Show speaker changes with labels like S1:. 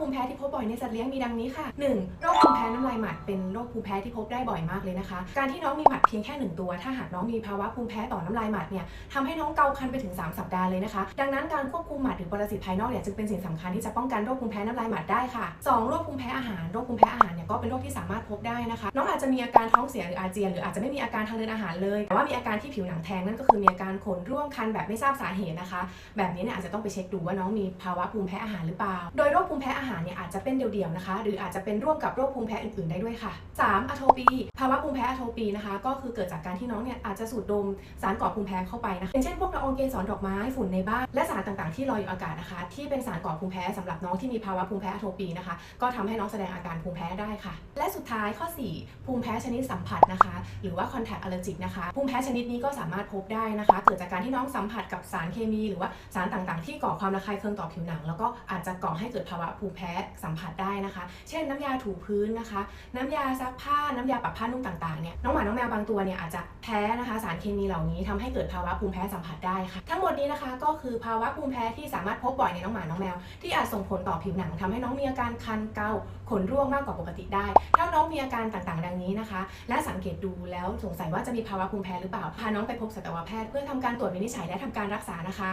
S1: ภูมิแพ้ที่พบบ่อยในสัตว์เลี้ยงมีดังนี้ค่ะ 1. โรคภูมิแพ้ น้ำลายหมัดเป็นโรคภูมิแพ้ที่พบได้บ่อยมากเลยนะคะ การที่น้องมีหมัดเพียงแค่หนึ่งตัว ถ้าหากน้องมีภาวะภูมิแพ้ต่อน้ำลายหมัดเนี่ยทำให้น้องเกาคันไปถึง 3 สัปดาห์เลยนะคะ ดังนั้นการควบคุมหมัดหรือปรสิตภายนอกเนี่ยจึงเป็นสิ่งสำคัญที่จะป้องกันโรคภูมิแพ้น้ำลายหมัดได้ค่ะ 2. โรคภูมิแพ้อาหาร โรคภูมิแพ้อาหารเนี่ยก็เป็นโรคที่สามารถพบได้นะคะ น้องอาจจะมีอาการท้องเสียหรืออาเจียน หรืออาจจะไม่มีอาการทางเดินอาหารเลย แต่ว่ามีอาการที่ผิวหนังแทงนั่นก็คือมีอาการขนร่วงคันแบบไม่ทราบสาเหตุนะคะ แบบนี้เนี่ยอาจจะต้องไปเช็คดูว่าน้องมีภาวะภูมิแพ้อาหารหรือเปล่า โดยโรคภูมิแพ้อาหารเนี่ยอาจจะเป็นเดี่ยวๆนะคะ หรืออาจจะเป็นร่วมกับโรคภูมิแพ้อื่นๆได้ด้วยค่ะ 3. อโทปี ภาวะภูมิแพ้อโทปีนะคะ ก็คือเกิดจากการที่น้องเนี่ยอาจจะสูดดมสารก่อภูมิแพ้เข้าไปนะคะอย่างเช่นพวกละอองเกสรดอกไม้ฝุ่นในบ้านและสารต่างๆที่ลอยอยู่อากาศนะคะ ที่เป็นสารก่อภูมิแพ้สำหรับน้องที่มีภาวะภูมิแพ้อโทปีนะคะ ก็ทำให้น้องแสดงอาการภูมิแพ้ได้ค่ะ และสุดท้ายข้อ 4 ภูมิแพ้ชนิดสัมผัสนะคะ หรือว่า contact allergic นะคะ ภูมิแพ้ชนิดนี้ก็สามารถพบได้นะคะ เกิดจากการที่น้องสัมผัสกับสารเคมีหรือว่าสารต่างๆ ที่ก่อความระคายเคืองต่อผิวหนัง แล้วก็อาจจะก่อให้เกิดภาวะภูมิแพ้สัมผัสได้นะคะ เช่นน้ำยาถูพื้นนะคะน้ำยาซักผ้าน้ำยาปรับผ้านุ่มต่างๆเนี่ยน้องหมาน้องแมวบางตัวเนี่ยอาจจะแพ้นะคะสารเคมีเหล่านี้ทำให้เกิดภาวะภูมิแพ้สัมผัสได้ค่ะทั้งหมดนี้นะคะก็คือภาวะภูมิแพ้ที่สามารถพบบ่อยในน้องหมาน้องแมว ที่อาจส่งผลต่อผิวหนังทำให้น้องมีอาการคันเกาขนร่วงมากกว่าปกติได้ ถ้าน้องมีอาการต่างๆ ดังนี้นะคะ และสังเกตดูแล้วสงสัยว่าจะมีภาวะภูมิแพ้หรือเปล่าพาน้องไปพบสัตวแพทย์เพื่อทำการตรวจวินิจฉัยและทำการรักษานะคะ